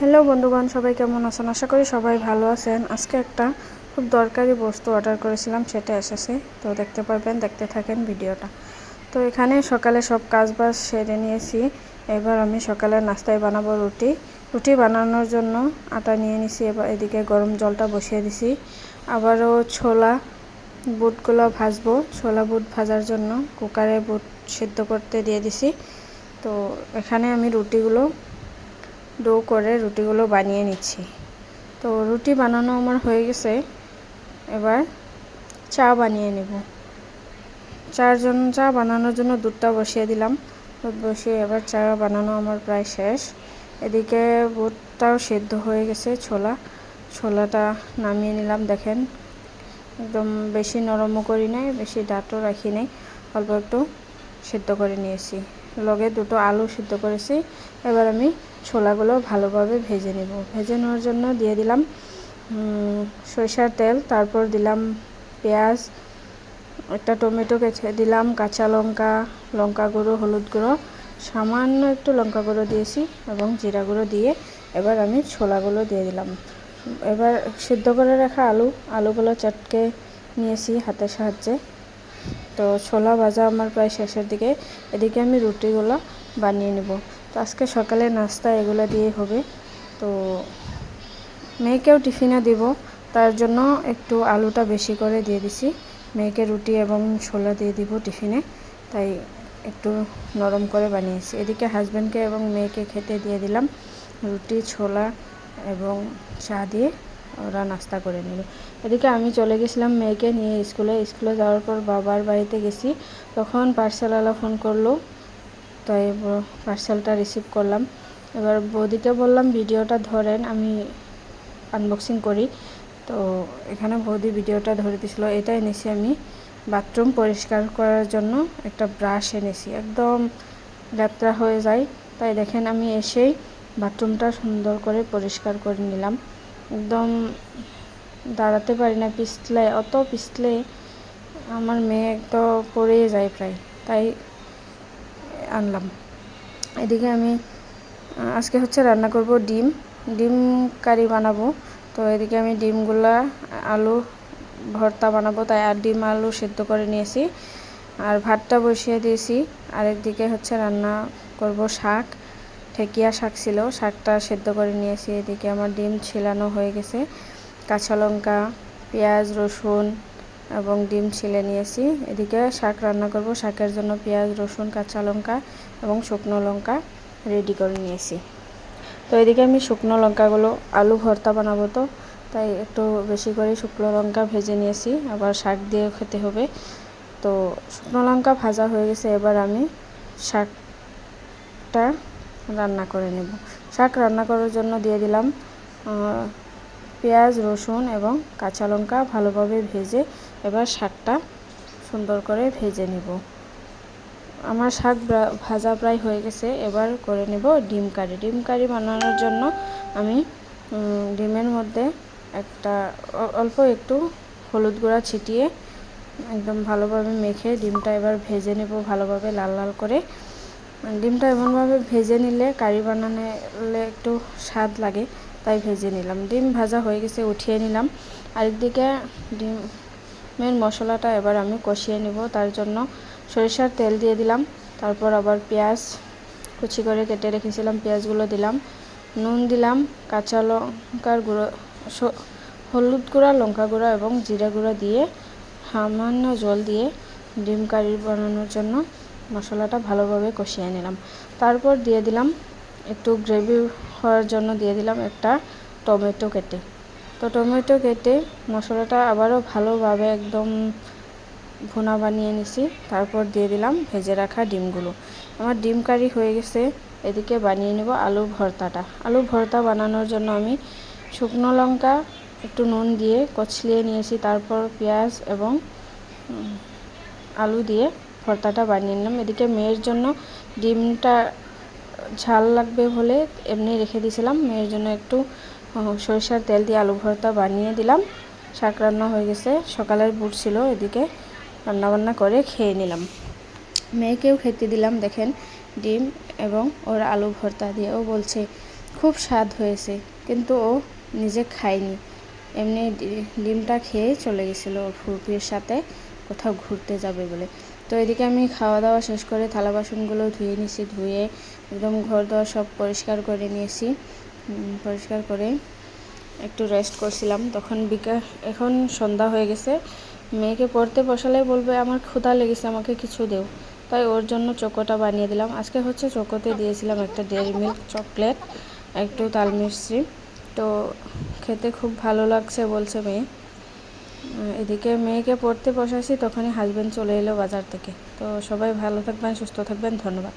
Hello বন্ধুগণ, সবাই কেমন আছেন? আশা করি সবাই ভালো আছেন। আজকে একটা খুব দরকারি বস্তু অর্ডার করেছিলাম, সেটা এসেছে। তো দেখতে পারবেন, দেখতে থাকেন ভিডিওটা। তো এখানে সকালে সব কাজ বাজ সেরে নিয়েছি। এবার আমি সকালে নাস্তায় বানাবো রুটি। রুটি বানানোর জন্য আটা নিয়ে নিছি, এবার এদিকে গরম জলটা বসিয়ে দিছি। আবারও ছোলা বুটগুলো ভাজবো। ছোলা বুট ভাজার জন্য কুকারে বুট সিদ্ধ করতে দিয়ে দিছি। তো এখানে আমি রুটিগুলো ডো করে রুটিগুলো বানিয়ে নিচ্ছি। তো রুটি বানানো আমার হয়ে গেছে। এবার চা বানিয়ে নেব। চার চা বানানোর জন্য দুধটা বসিয়ে দিলাম। দুধ বসিয়ে এবার চা বানানো আমার প্রায় শেষ। এদিকে বুটটাও সেদ্ধ হয়ে গেছে, ছোলা। ছোলাটা নামিয়ে নিলাম, দেখেন। একদম বেশি নরমও করি নাই, বেশি ডাঁটও রাখি নাই। অল্প একটু সিদ্ধ করে নিয়েছি। লগে দুটো আলু সিদ্ধ করেছি। এবার আমি ছোলাগুলো ভালোভাবে ভেজে নেব। ভেজে নেওয়ার জন্য দিয়ে দিলাম সরিষার তেল, তারপর দিলাম পেঁয়াজ, একটা টমেটো কেটে দিলাম, কাঁচা লঙ্কা লঙ্কা গুঁড়ো, হলুদ গুঁড়ো, সামান্য একটু লঙ্কা গুঁড়ো দিয়েছি এবং জিরা গুঁড়ো দিয়ে এবার আমি ছোলাগুলো দিয়ে দিলাম। এবার সিদ্ধ করে রাখা আলু, আলুগুলো চটকে নিয়েছি হাতের সাহায্যে। তো ছোলা ভাজা আমার প্রায় শেষের দিকে। এদিকে আমি রুটিগুলো বানিয়ে নেব। তো আজকে সকালে নাস্তা এগুলো দিয়ে হবে। তো মেয়েকেও টিফিনে দিব। তার জন্য একটু আলুটা বেশি করে দিয়ে দিছি। মেয়েকে রুটি এবং ছোলা দিয়ে দিব টিফিনে। তাই একটু নরম করে বানিয়েছি। এদিকে হাজব্যান্ডকে এবং মেয়েকে খেতে দিয়ে দিলাম। রুটি, ছোলা এবং চা দিয়ে ওরা নাস্তা করে নিল। এদিকে আমি চলে গেছিলাম মেয়েকে নিয়ে স্কুলে। স্কুলে যাওয়ার পর বাবার বাড়িতে গেছি। তখন পার্সেলওয়ালা ফোন করল তাই পার্সেলটা রিসিভ করলাম। এবার বৌদিকে বললাম, ভিডিওটা ধরেন, আমি আনবক্সিং করি। তো এখানে বৌদি ভিডিওটা ধরে দিছিল। এটা এনেছি আমি বাথরুম পরিষ্কার করার জন্য একটা ব্রাশ এনেছি। একদম যাত্রা হয়ে যায়। তাই দেখেন, আমি এসেই বাথরুমটা সুন্দর করে পরিষ্কার করে নিলাম। একদম দাঁড়াতে পারি না, পিছলে, অত পিছলে আমার মেয়ে তো পড়েই যায় প্রায়। তাই আনলাম। এদিকে আমি আজকে হচ্ছে রান্না করব ডিম। ডিম কারি বানাবো। তো এদিকে আমি ডিমগুলা, আলু ভর্তা বানাবো। তাই আর ডিম আলু সেদ্ধ করে নিয়েছি। আর ভাতটা বসিয়ে দিয়েছি। আরেকদিকে হচ্ছে রান্না করব শাক। ঠেকিয়া শাক ছিল, শাকটা সেদ্ধ করে নিয়েছি। এদিকে আমার ডিম ছিলানো হয়ে গেছে। কাঁচা লঙ্কা, পেঁয়াজ, রসুন এবং ডিম ছিলে নিয়েছি। এদিকে শাক রান্না করব। শাকের জন্য পেঁয়াজ, রসুন, কাঁচা লঙ্কা এবং শুকনো লঙ্কা রেডি করে নিয়েছি। তো এদিকে আমি শুকনো লঙ্কাগুলো আলু ভর্তা বানাবো তো, তাই একটু বেশি করে শুকনো লঙ্কা ভেজে নিয়েছি। আবার শাক দিয়ে খেতে হবে। তো শুকনো লঙ্কা ভাজা হয়ে গেছে, এবার আমি শাকটা রান্না করে নেব। শাক রান্না করার জন্য দিয়ে দিলাম পেঁয়াজ, রসুন এবং কাঁচা লঙ্কা ভালোভাবে ভেজে এবার শাকটা সুন্দর করে ভেজে নেব। আমার শাক ভাজা প্রায় হয়ে গেছে, এবার করে নেব ডিম কারি। ডিম কারি বানানোর জন্য আমি ডিমের মধ্যে একটা অল্প একটু হলুদ গুঁড়া ছিটিয়ে একদম ভালোভাবে মেখে ডিমটা এবার ভেজে নেব ভালোভাবে লাল লাল করে। ডিমটা এমনভাবে ভেজে নিলে, কারি বানালে একটু স্বাদ লাগে, তাই ভেজে নিলাম। ডিম ভাজা হয়ে গেছে, উঠিয়ে নিলাম। আরেকদিকে ডিমের মশলাটা এবার আমি কষিয়ে নিব। তার জন্য সরিষার তেল দিয়ে দিলাম। তারপর আবার পেঁয়াজ কুচি করে কেটে রেখেছিলাম, পেঁয়াজগুলো দিলাম। নুন দিলাম, কাঁচা লঙ্কার গুঁড়ো হলুদ গুঁড়া, লঙ্কা গুঁড়া এবং জিরা গুঁড়া দিয়ে সামান্য জল দিয়ে ডিম কারি বানানোর জন্য মশলাটা ভালোভাবে কষিয়ে নিলাম। তারপর দিয়ে দিলাম, একটু গ্রেভি হওয়ার জন্য দিয়ে দিলাম একটা টমেটো কেটে। তো টমেটো কেটে মশলাটা আবারও ভালোভাবে একদম ভুনা বানিয়ে নিছি। তারপর দিয়ে দিলাম ভেজে রাখা ডিমগুলো। আমার ডিম কারি হয়ে গেছে, এদিকে বানিয়ে নেব আলু ভর্তাটা। আলু ভর্তা বানানোর জন্য আমি শুকনো লঙ্কা, একটু নুন দিয়ে কচলিয়ে নিয়েছি, তারপর পেঁয়াজ এবং আলু দিয়ে ভর্তাটা বানিয়ে নিলাম। এদিকে মেয়ের জন্য ডিমটা ঝাল লাগবে বলে এমনি রেখে দিয়েছিলাম মেয়ের জন্য একটু সরিষার তেল দিয়ে আলু ভর্তা বানিয়ে দিলাম। শাক রান্না হয়ে গেছে। সকালের বুট ছিল এদিকে রান্নাবান্না করে খেয়ে নিলাম। মেয়েকেও খেতে দিলাম, দেখেন, ডিম এবং ওর আলু ভর্তা দিয়ে। ও বলছে, খুব স্বাদ হয়েছে। কিন্তু ও নিজে খায়নি। এমনি ডিমটা খেয়ে চলে গেছিল ওর ফুপির সাথে। কোথাও ঘুরতে যাবে বলে। তো এদিকে আমি খাওয়া দাওয়া শেষ করে থালা বাসনগুলো ধুয়ে নিয়েছি ধুয়ে একদম ঘর দোর সব পরিষ্কার করে নিয়েছি। পরিষ্কার করে একটু রেস্ট করছিলাম। তখন বিকাল এখন সন্ধ্যা হয়ে গেছে। মেয়েকে পড়তে বসালে বলবে, আমার ক্ষুধা লেগেছে, আমাকে কিছু দেও। তাই ওর জন্য চোকোটা বানিয়ে দিলাম। আজকে হচ্ছে চোকোতে দিয়েছিলাম একটা ডেয়ারি মিল্ক চকলেট একটু তাল মিষ্টি। তো খেতে খুব ভালো লাগছে বলছে মেয়ে। এদিকে মেয়েকে পড়তে বসাইছি, তখনই হাজব্যান্ড চলে এলো বাজার থেকে। তো সবাই ভালো থাকবেন, সুস্থ থাকবেন, ধন্যবাদ।